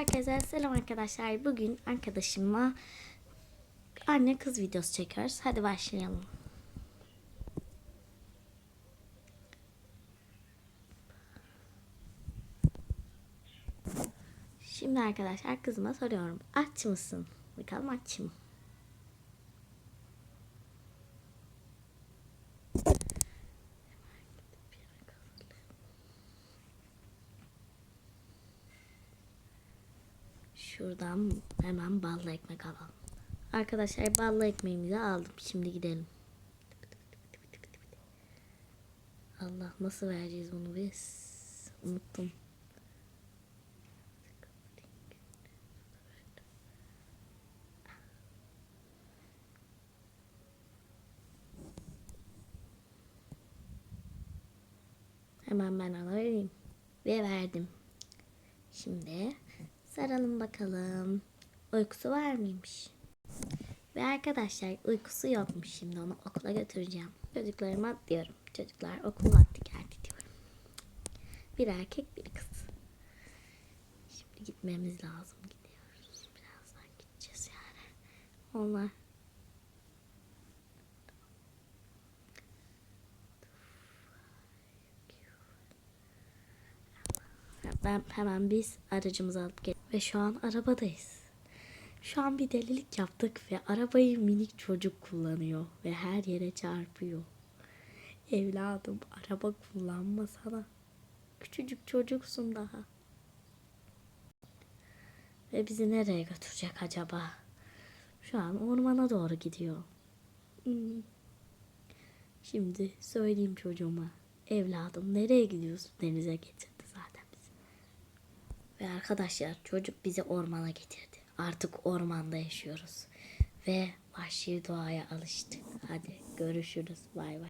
Herkese selam arkadaşlar. Bugün arkadaşımla anne kız videosu çekiyoruz. Hadi başlayalım. Şimdi arkadaşlar kızıma soruyorum. Aç mısın? Bakalım aç mı? Şuradan hemen ballı ekmek alalım. Arkadaşlar ballı ekmeğimizi aldım. Şimdi gidelim. Allah nasıl vereceğiz bunu biz? Unuttum. Hemen ben alayım. Ve verdim. Şimdi saralım bakalım. Uykusu var mıymış? Ve arkadaşlar uykusu yokmuş. Şimdi onu okula götüreceğim. Çocuklarıma diyorum. Çocuklar okul vakti geldi diyorum. Bir erkek bir kız. Şimdi gitmemiz lazım. Gidiyoruz. Birazdan gideceğiz yani. Onlar Ben hemen biz aracımızı alıp gel ve şu an arabadayız. Şu an bir delilik yaptık ve arabayı minik çocuk kullanıyor ve her yere çarpıyor. Evladım araba kullanmasana. Küçücük çocuksun daha. Ve bizi nereye götürecek acaba? Şu an ormana doğru gidiyor. Hmm. Şimdi söyleyeyim çocuğuma. Evladım nereye gidiyorsun? Denize getirdi zaten bizi. Ve arkadaşlar çocuk bizi ormana getirdi. Artık ormanda yaşıyoruz. Ve vahşi doğaya alıştık. Hadi görüşürüz. Bay bay.